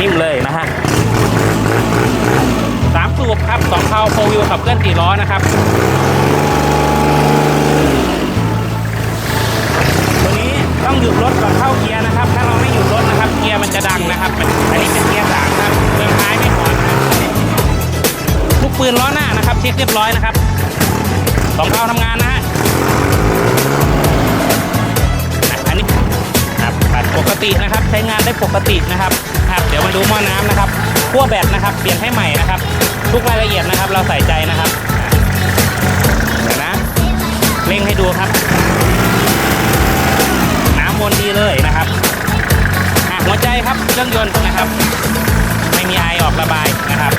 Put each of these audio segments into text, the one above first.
นิ่มเลยนะฮะสามสูบครับสองเพาโฟวิวขับเคลื่อนสี่ล้อนะครับตัวนี้ต้องหยุดรถก่อนเข้าเกียร์นะครับ ถ้าเราไม่หยุดรถนะครับ เกียร์มันจะดังนะครับ อันนี้เป็นเกียร์สามครับเรื่องท้ายไม่ถอนลูกปืนล้อหน้านะครับ เช็คเรียบร้อยนะครับสองเพาทำงานนะฮะ ครับปัดปกตินะครับ ใช้งานได้ปกตินะครับครับเดี๋ยวมาดูหม้อน้ำนะครับขั้วแบตนะครับเปลี่ยนให้ใหม่นะครับ ทุกรายละเอียดนะครับ เราใส่ใจนะครับเดี๋ยวนะเร่งให้ดูครับ น้ำวนดีเลยนะครับหัวใจครับเครื่องยนต์นะครับ ไม่มีไอออกระบายนะครับ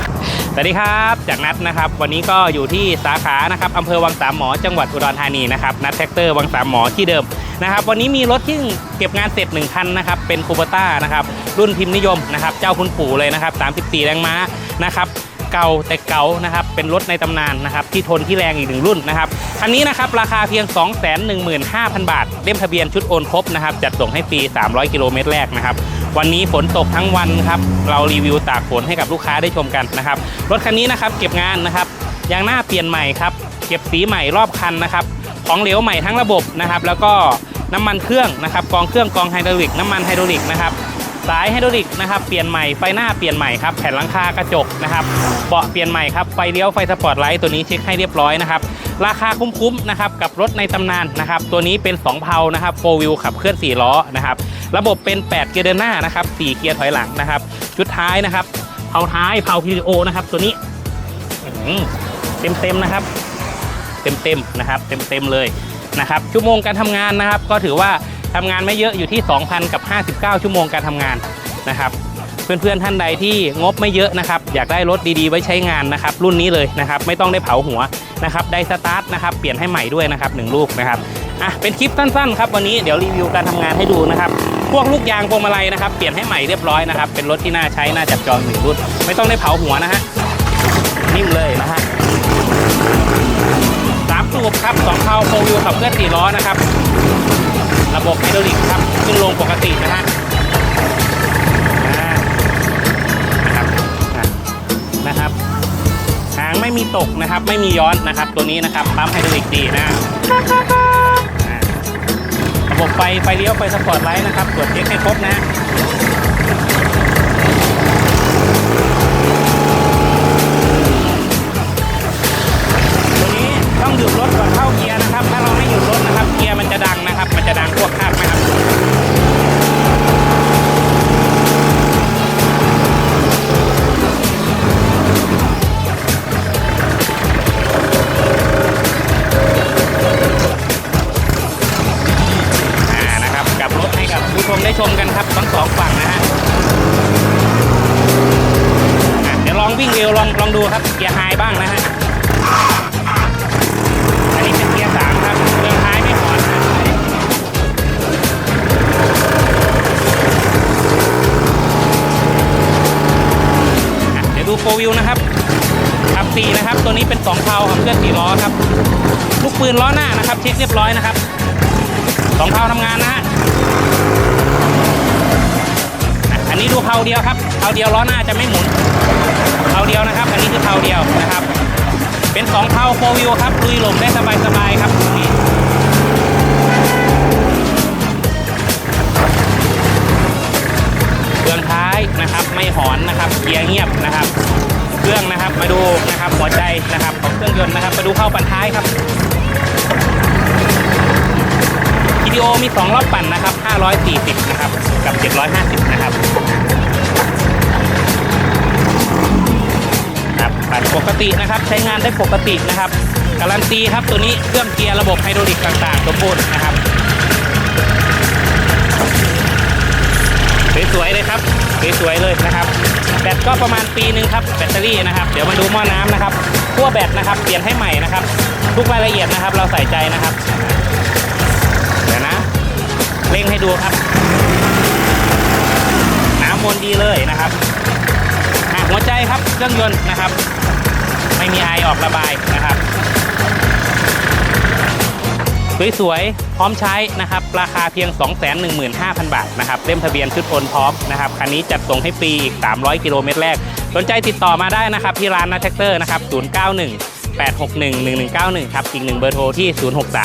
สวัสดีครับจากนัดนะครับ วันนี้ก็อยู่ที่สาขานะครับอำเภอวังสามหมอจังหวัดอุดรธานีนะครับนัดแท็กเตอร์วังสามหมอที่เดิมนะครับ วันนี้มีรถที่เก็บงานเสร็จหนึ่งคันนะครับเป็นคูเปต้านะครับรุ่นพิมพ์นิยมนะครับ เจ้าคุณปู่เลยนะครับ 34 แรงม้านะครับเก่าแต่เก่านะครับเป็นรถในตำนานนะครับที่ทนที่แรงอีกหนึ่งรุ่นนะครับคันนี้นะครับราคาเพียง 215,000 บาทเล่มทะเบียนชุดโอนครบนะครับจัดส่งให้ฟรี 300 กิโลเมตรแรกนะครับ วันนี้ฝนตกทั้งวันครับเรารีวิวตากฝนให้กับลูกค้าได้ชมกันนะครับรถคันนี้นะครับเก็บงานนะครับยางหน้าเปลี่ยนใหม่ครับเก็บสีใหม่รอบคันนะครับของเหลวใหม่ทั้งระบบนะครับแล้วก็น้ำมันเครื่องนะครับกองเครื่องกองไฮดรอลิกน้ำมันไฮดรอลิกนะครับสายไฮดรอลิกนะครับเปลี่ยนใหม่ไฟหน้าเปลี่ยนใหม่ครับแผ่นหลังคากระจกนะครับเบาะเปลี่ยนใหม่ครับไฟเลี้ยวไฟสปอร์ตไลท์ตัวนี้เช็คให้เรียบร้อยนะครับราคาคุ้มๆนะครับกับรถในตำนานนะครับตัวนี้เป็น 2 เพานะครับโฟวิวขับเคลื่อน 4 ล้อนะครับ ระบบเป็น 8 เกียร์เดินหน้านะครับ4เกียร์ถอยหลังนะครับชุดท้ายนะครับเพาท้ายเพาพีโอนะครับ ตัวนี้เต็มเต็มนะครับ เต็มเต็มนะครับ เต็มเต็มเลยนะครับชั่วโมงการทำงานนะครับ ก็ถือว่าทำงานไม่เยอะอยู่ที่ 2,000 กับ 59 ชั่วโมงการทำงานนะครับเพื่อนๆท่านใดที่งบไม่เยอะนะครับ อยากได้รถดีๆ ไว้ใช้งานนะครับ รุ่นนี้เลยนะครับ ไม่ต้องได้เผาหัวนะครับ ได้สตาร์ทนะครับ เปลี่ยนให้ใหม่ด้วยนะครับหนึ่งลูกนะครับ อะ เป็นคลิปสั้นๆครับวันนี้ เดี๋ยวรีวิวการทำงานให้ดูนะครับ พวกลูกยางพวงมาลัยนะครับ เปลี่ยนให้ใหม่เรียบร้อยนะครับ เป็นรถที่น่าใช้น่าจับจองหนึ่งรุ่นไม่ต้องได้เผาหัวนะฮะนิ่มเลยนะฮะสามสูบครับสองเพาโฟวิวขับเคลื่อนสี่ล้อนะครับ ระบบไฮดรอลิกครับขึ้นลงปกตินะฮะนะครับหางไม่มีตกนะครับ ไม่มีย้อนนะครับ ตัวนี้นะครับปั๊มไฮดรอลิกดีนะ บบไฟไฟเลี้ยวไฟสปอร์ตไลท์นะครับตรวจเช็คให้ครบนะ ชมกันครับทั้งสองฝั่งนะฮะเดี๋ยวลองวิ่งเร็วลองลองดูครับเกียร์ไฮบ้างนะฮะอันนี้เป็นเกียร์สามครับเรื่องท้ายไม่หอนนะเดี๋ยวดูโฟวิวนะครับขับสี่นะครับ ตัวนี้เป็นสองเพาขับเคลื่อนสี่ล้อครับลูกปืนล้อหน้านะครับ เช็คเรียบร้อยนะครับสองเพาทำงานนะฮะ อันนี้ดูเพาเดียวครับเพาเดียวล้อหน้าจะไม่หมุนเพาเดียวนะครับ อันนี้คือเพาเดียวนะครับ เป็นสองเพาโฟวิวครับลุยหลมได้สบายๆครับนี้เครื่องท้ายนะครับ ไม่หอนนะครับเกียร์เงียบนะครับ เครื่องนะครับมาดูนะครับหัวใจนะครับ ของเครื่องยนต์นะครับ มาดูเข้าปั่นท้ายครับ โอมี 2 รอบปั่นนะครับ 540 นะครับ กับ 750 นะครับครับปั่นปกตินะครับใช้งานได้ปกตินะครับการันตีครับตัวนี้เครื่องเกียร์ระบบไฮดรอลิกต่างๆสมบูรณ์นะครับสวยๆเลยครับสวยๆเลยนะครับ แบตก็ประมาณปีหนึ่งครับแบตเตอรี่นะครับ เดี๋ยวมาดูหม้อน้ำนะครับขั้วแบตนะครับ เปลี่ยนให้ใหม่นะครับ ทุกรายละเอียดนะครับ เราใส่ใจนะครับ เร่งให้ดูครับ น้ำวนดีเลยนะครับหัวใจครับเครื่องยนต์นะครับ ไม่มีไอออกระบายนะครับสวยๆพร้อมใช้นะครับ ราคาเพียง 215,000 บาทนะครับเล่มทะเบียนชุดโอนพร้อมนะครับคันนี้จัดส่งให้ฟรีอีก 300 กิโลเมตรแรก สนใจติดต่อมาได้นะครับ ที่ร้านนาแท็กเตอร์นะครับ 091 861 1191 ครับ อีกหนึ่งเบอร์โทรที่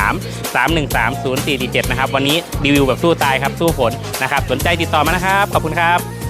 063 313 0447 นะครับ วันนี้รีวิวแบบสู้ตายครับ สู้ฝนนะครับ สนใจติดต่อมานะครับ ขอบคุณครับ